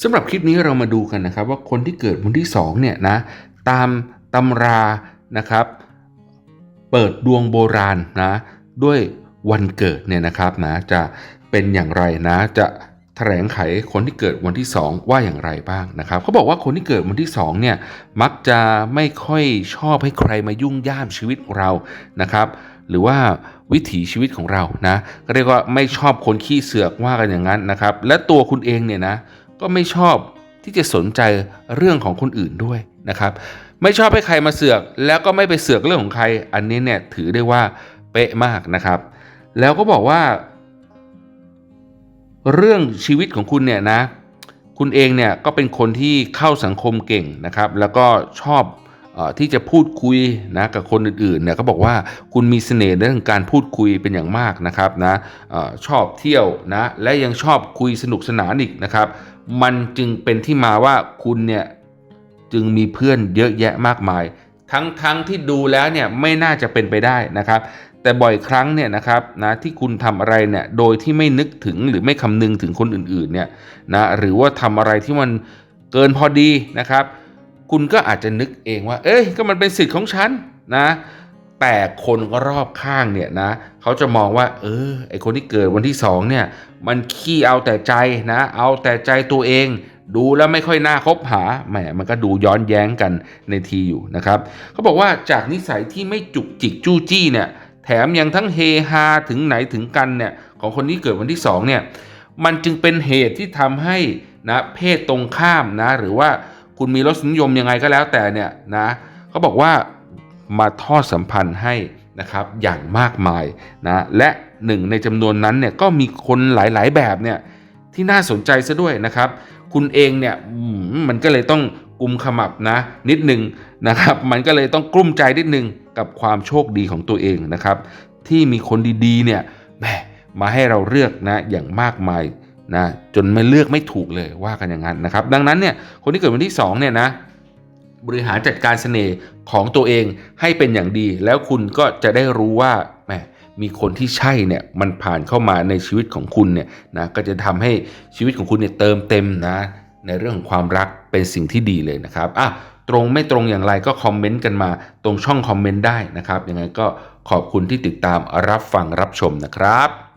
สำหรับคลิปนี้เรามาดูกันนะครับ ว่าคนที่เกิดวันที่2เนี่ยนะตามตำรานะครับ เปิดดวงโบราณนะด้วยวันเกิดเนี่ยนะครับนะจะเป็นอย่างไรนะจะแถลงไขคนที่เกิดวันที่ 2 ว่าอย่างไรบ้างนะครับเขาบอกว่าคนที่เกิดวันที่2เนี่ยมักจะไม่ค่อยชอบให้ใครมายุ่งย่ามชีวิตเรานะครับ หรือว่าวิถีชีวิตของเรานะก็เรียกว่าไม่ชอบคนขี้เสือกว่ากันอย่างนั้นนะครับ และตัวคุณเองเนี่ยนะ ก็ไม่ชอบที่จะสนใจเรื่องของคนอื่นด้วยนะครับ ไม่ชอบให้ใครมาเสือกแล้วก็ไม่ไปเสือกเรื่องของใคร อันนี้เนี่ยถือได้ว่าเป๊ะมากนะครับ แล้วก็บอกว่า เรื่องชีวิตของคุณเนี่ยนะ คุณเองเนี่ยก็เป็นคนที่เข้าสังคมเก่งนะครับ แล้วก็ชอบ ที่จะพูดคุยนะกับคนอื่นๆเนี่ยก็บอกว่าคุณมีเสน่ห์เรื่องการพูดคุยเป็นอย่างมากนะครับนะออชอบเที่ยวนะและยังชอบคุยสนุกสนานอีกนะครับ มันจึงเป็นที่มาว่าคุณเนี่ยจึงมีเพื่อนเยอะแยะมากมาย ทั้งทั้งที่ดูแล้วเนี่ยไม่น่าจะเป็นไปได้นะครับ แต่บ่อยครั้งเนี่ยนะครับนะที่คุณทำอะไรเนี่ยโดยที่ไม่นึกถึงหรือไม่คำนึงถึงคนอื่นๆเนี่ยนะหรือว่าทำอะไรที่มันเกินพอดีนะครับ คุณก็อาจจะนึกเองว่า เอ้ย ก็มันเป็นสิทธิ์ของฉันนะ แต่คนรอบข้างเนี่ยนะเขาจะมองว่า เออ ไอคนที่เกิดวันที่สองเนี่ย มันขี้เอาแต่ใจนะ เอาแต่ใจตัวเอง ดูแล้วไม่ค่อยน่าคบหา แหม มันก็ดูย้อนแย้งกันในทีอยู่นะครับ เขาบอกว่าจากนิสัยที่ไม่จุกจิกจู้จี้เนี่ย แถมยังทั้งเฮฮาถึงไหนถึงกันเนี่ย ของคนที่เกิดวันที่สองเนี่ย มันจึงเป็นเหตุที่ทำให้นะเพศตรงข้ามนะ หรือว่า คุณมีรสนิยมยังไงก็แล้วแต่เนี่ยนะเขาบอกว่ามาทอดสัมพันธ์ให้นะครับอย่างมากมายนะและหนึ่งในจำนวนนั้นเนี่ยก็มีคนหลายๆแบบเนี่ยที่น่าสนใจซะด้วยนะครับ คุณเองเนี่ยมมันก็เลยต้องกุมขมับนะนิดหนึ่งนะครับ มันก็เลยต้องกลุ้มใจนิดหนึ่งกับความโชคดีของตัวเองนะครับ ที่มีคนดีๆเนี่ยแหมมาให้เราเลือกนะอย่างมากมาย นะจนไม่เลือกไม่ถูกเลยว่ากันอย่างนั้นนะครับ ดังนั้นเนี่ยคนที่เกิดวันที่สองเนี่ยนะบริหารจัดการเสน่ห์ของตัวเองให้เป็นอย่างดี แล้วคุณก็จะได้รู้ว่าแหมมีคนที่ใช่เนี่ยมันผ่านเข้ามาในชีวิตของคุณเนี่ยนะก็จะทำให้ชีวิตของคุณเนี่ยเติมเต็มนะในเรื่องของความรักเป็นสิ่งที่ดีเลยนะครับอะตรงไม่ตรงอย่างไรก็คอมเมนต์กันมาตรงช่องคอมเมนต์ได้นะครับยังไงก็ขอบคุณที่ติดตามรับฟังรับชมนะครับ